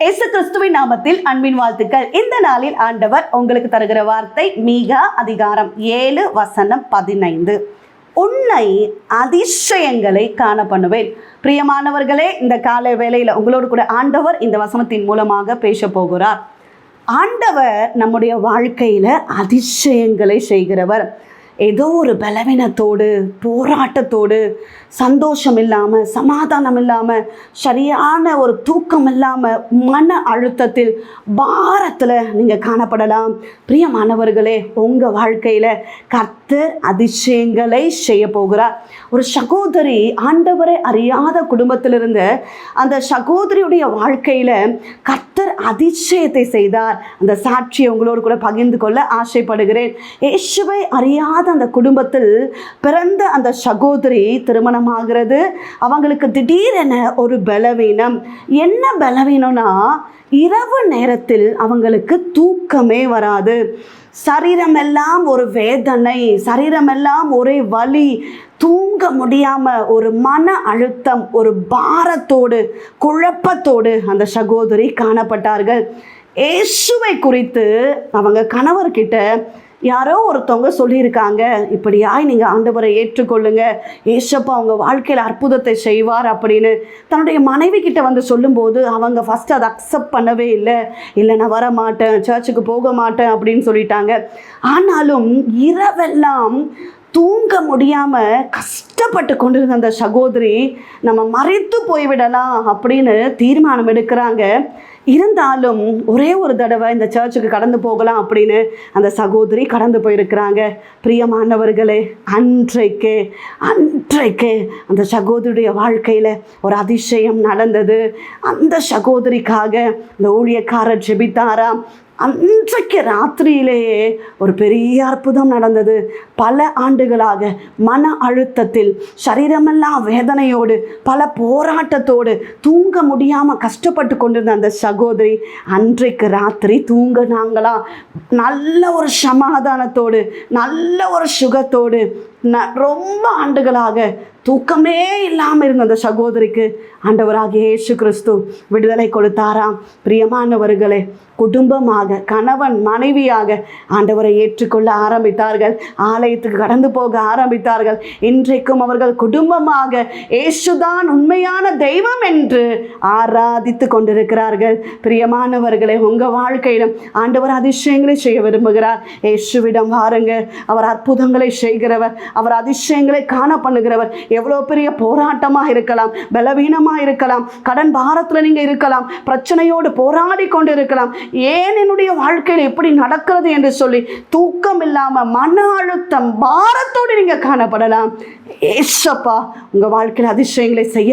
இயேசு கிறிஸ்துவின் நாமத்தில் அன்பின் வாழ்த்துக்கள். இந்த நாளில் ஆண்டவர் உங்களுக்கு தருகிற வார்த்தை மீகா அதிகாரம் ஏழு வசனம் பதினைந்து. உன்னை அதிசயங்களை காண பண்ணுவேன் பிரியமானவர்களே இந்த காலை வேளையில் உங்களோடு கூட ஆண்டவர் இந்த வசனத்தின் மூலமாக பேச போகிறார். ஆண்டவர் நம்முடைய வாழ்க்கையில் அதிசயங்களை செய்கிறவர். ஏதோ ஒரு பலவீனத்தோடு போராட்டத்தோடு சந்தோஷம் இல்லாமல் சமாதானம் இல்லாமல் சரியான ஒரு தூக்கம் இல்லாமல் மன அழுத்தத்தில் பாரத்தில் நீங்கள் காணப்படலாம். பிரியமானவர்களே உங்கள் வாழ்க்கையில் கர்த்தர் அதிசயங்களை செய்ய போகிறார். ஒரு சகோதரி ஆண்டவரை அறியாத குடும்பத்திலிருந்து அந்த சகோதரியுடைய வாழ்க்கையில் கர்த்தர் அதிசயத்தை செய்தார். அந்த சாட்சியை உங்களோடு கூட பகிர்ந்து கொள்ள ஆசைப்படுகிறேன். இயேசுவை அறியாத அந்த குடும்பத்தில் பிறந்த அந்த சகோதரி திருமணம் திருமணமாகிறது அவங்களுக்கு திடீரென ஒரு பலவீனம். என்ன பலவீனம்னா இரவு நேரத்தில் அவங்களுக்கு தூக்கமே வராது. சரீரமெல்லாம் ஒரு வேதனை சரீரமெல்லாம் ஒரே வலி தூங்க முடியாமல் ஒரு மன அழுத்தம் ஒரு பாரத்தோடு குழப்பத்தோடு அந்த சகோதரி காணப்பட்டார்கள். இயேசுவை குறித்து அவங்க கணவர்கிட்ட யாரோ ஒருத்தவங்க சொல்லியிருக்காங்க இப்படியாய் நீங்கள் ஆண்டவரை ஏற்றுக்கொள்ளுங்க ஏசப்பா அவங்க வாழ்க்கையில் அற்புதத்தை செய்வார் அப்படின்னு. தன்னுடைய மனைவி கிட்ட வந்து சொல்லும்போது அவங்க ஃபஸ்ட் அதை அக்செப்ட் பண்ணவே இல்லை. இல்லை நான் வர மாட்டேன் சர்ச்சுக்கு போக மாட்டேன் அப்படின்னு சொல்லிட்டாங்க. ஆனாலும் இரவெல்லாம் தூங்க முடியாமல் கஷ்டப்பட்டு கொண்டிருந்த அந்த சகோதரி நம்ம மறைத்து போய்விடலாம் அப்படின்னு தீர்மானம் எடுக்கிறாங்க. இருந்தாலும் ஒரே ஒரு தடவை இந்த சர்ச்சுக்கு கடந்து போகலாம் அப்படின்னு அந்த சகோதரி கடந்து போயிருக்கிறாங்க. பிரியமானவர்களே அன்றைக்கே அன்றைக்கே அந்த சகோதரியுடைய வாழ்க்கையில் ஒரு அதிசயம் நடந்தது. அந்த சகோதரிக்காக இந்த ஊழியக்காரர் ஜெபித்தாராம். அன்றைக்கு ராத்திரியிலேயே ஒரு பெரிய அற்புதம் நடந்தது. பல ஆண்டுகளாக மன அழுத்தத்தில் சரீரமெல்லாம் வேதனையோடு பல போராட்டத்தோடு தூங்க முடியாமல் கஷ்டப்பட்டு கொண்டிருந்த அந்த சகோதரி அன்றைக்கு ராத்திரி தூங்கினாங்களா நல்ல ஒரு சமாதானத்தோடு நல்ல ஒரு சுகத்தோடு ந ரொம்ப ஆண்டுகளாக தூக்கமே இல்லாமல் இருந்த அந்த சகோதரிக்கு ஆண்டவராக இயேசு கிறிஸ்து விடுதலை கொடுத்தாராம். பிரியமானவர்களே குடும்பமாக கணவன் மனைவியாக ஆண்டவரை ஏற்றுக்கொள்ள ஆரம்பித்தார்கள். ஆலயத்துக்கு கடந்து போக ஆரம்பித்தார்கள். இன்றைக்கும் அவர்கள் குடும்பமாக இயேசுதான் உண்மையான தெய்வம் என்று ஆராதித்து கொண்டிருக்கிறார்கள். பிரியமானவர்களே உங்கள் வாழ்க்கையிலும் ஆண்டவர் அதிசயங்களை செய்ய விரும்புகிறார். இயேசுவிடம் வாருங்க அவர் அற்புதங்களை செய்கிறவர். அவர் அதிசயங்களை காண பண்ணுகிறவர். எவ்வளோ பெரிய போராட்டமாக இருக்கலாம் பலவீனமாக இருக்கலாம் கடன் பாரத்தில் நீங்கள் இருக்கலாம் பிரச்சனையோடு போராடி கொண்டு இருக்கலாம் ஏன் என்னுடைய வாழ்க்கையில் எப்படி நடக்கிறது என்று சொல்லி தூக்கம் இல்லாமல் மன அழுத்தம் பாரத்தோடு நீங்கள் காணப்படலாம். ஏசப்பா உங்கள் வாழ்க்கையில் அதிசயங்களை செய்ய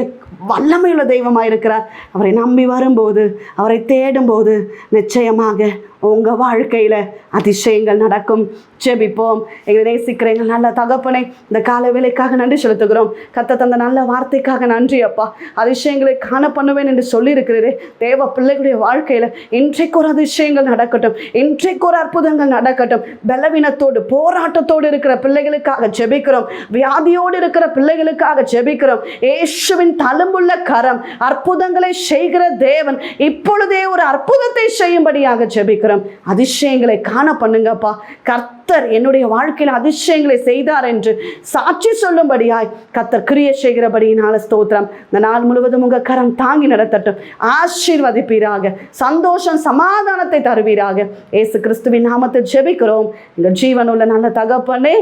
வல்லமையுள்ள தெய்வமாக இருக்கிறார் அவரை நம்பி வரும்போது அவரை தேடும்போது நிச்சயமாக உங்கள் வாழ்க்கையில் அதிசயங்கள் நடக்கும். ஜெபிப்போம். எங்களை நேசிக்கிற எங்கள் நல்ல தகப்பனை இந்த கால வேலைக்காக நன்றி செலுத்துகிறோம். கத்த தந்த நல்ல வார்த்தைக்காக நன்றி அப்பா. அதிசயங்களை காண பண்ணுவேன் என்று சொல்லியிருக்கிறீரே. தேவ பிள்ளைகளுடைய வாழ்க்கையில் இன்றைக்கு ஒரு அதிசயங்கள் நடக்கட்டும். இன்றைக்கு ஒரு அற்புதங்கள் நடக்கட்டும். பலவீனத்தோடு போராட்டத்தோடு இருக்கிற பிள்ளைகளுக்காக ஜெபிக்கிறோம். வியாதியோடு இருக்கிற பிள்ளைகளுக்காக ஜெபிக்கிறோம். ஏசுவின் தழும்புள்ள கரம் அற்புதங்களை செய்கிற தேவன் இப்பொழுதே ஒரு அற்புதத்தை செய்யும்படியாக ஜெபிக்கிறோம். அதிசயங்களை காண பண்ணுங்கப்பா. கர்த்தர் என்னுடைய வாழ்க்கையில் அதிசயங்களை செய்தார் என்று சாட்சி சொல்லும்படியாய் கர்த்தர் கிரிய செய்கிறபடியினால ஸ்தோத்திரம். இந்த நாள் முழுவதும் உங்கள் கரம் தாங்கி நடத்தட்டும். ஆசீர்வதிப்பீராக. சந்தோஷம் சமாதானத்தை தருவீராக. ஏசு கிறிஸ்துவின் நாமத்தை ஜெபிக்கிறோம். இந்த ஜீவனுள்ள நல்ல தகப்பனே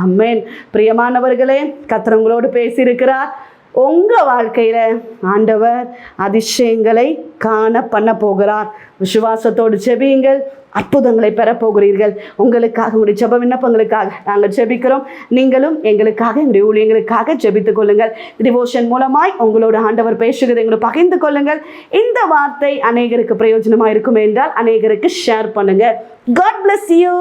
ஆமேன். பிரியமானவர்களே கத்திரங்களோடு உங்களோடு பேசியிருக்கிறார். உங்கள் வாழ்க்கையில் ஆண்டவர் அதிசயங்களை காண பண்ண போகிறார். விசுவாசத்தோடு ஜெபியுங்கள். அற்புதங்களை பெறப்போகிறீர்கள் உங்களுக்காக உங்களுடைய ஜெப விண்ணப்பங்களுக்காக நாங்கள் ஜெபிக்கிறோம். நீங்களும் எங்களுக்காக எங்களுடைய ஊழியங்களுக்காக ஜெபித்துக் கொள்ளுங்கள். டிவோஷன் மூலமாய் உங்களோட ஆண்டவர் பேசுகிறது எங்களை பகிர்ந்து கொள்ளுங்கள். இந்த வார்த்தை அநேகருக்கு பிரயோஜனமாக இருக்கும் என்றால் அநேகருக்கு ஷேர் பண்ணுங்கள் காட் பிளஸ் யூ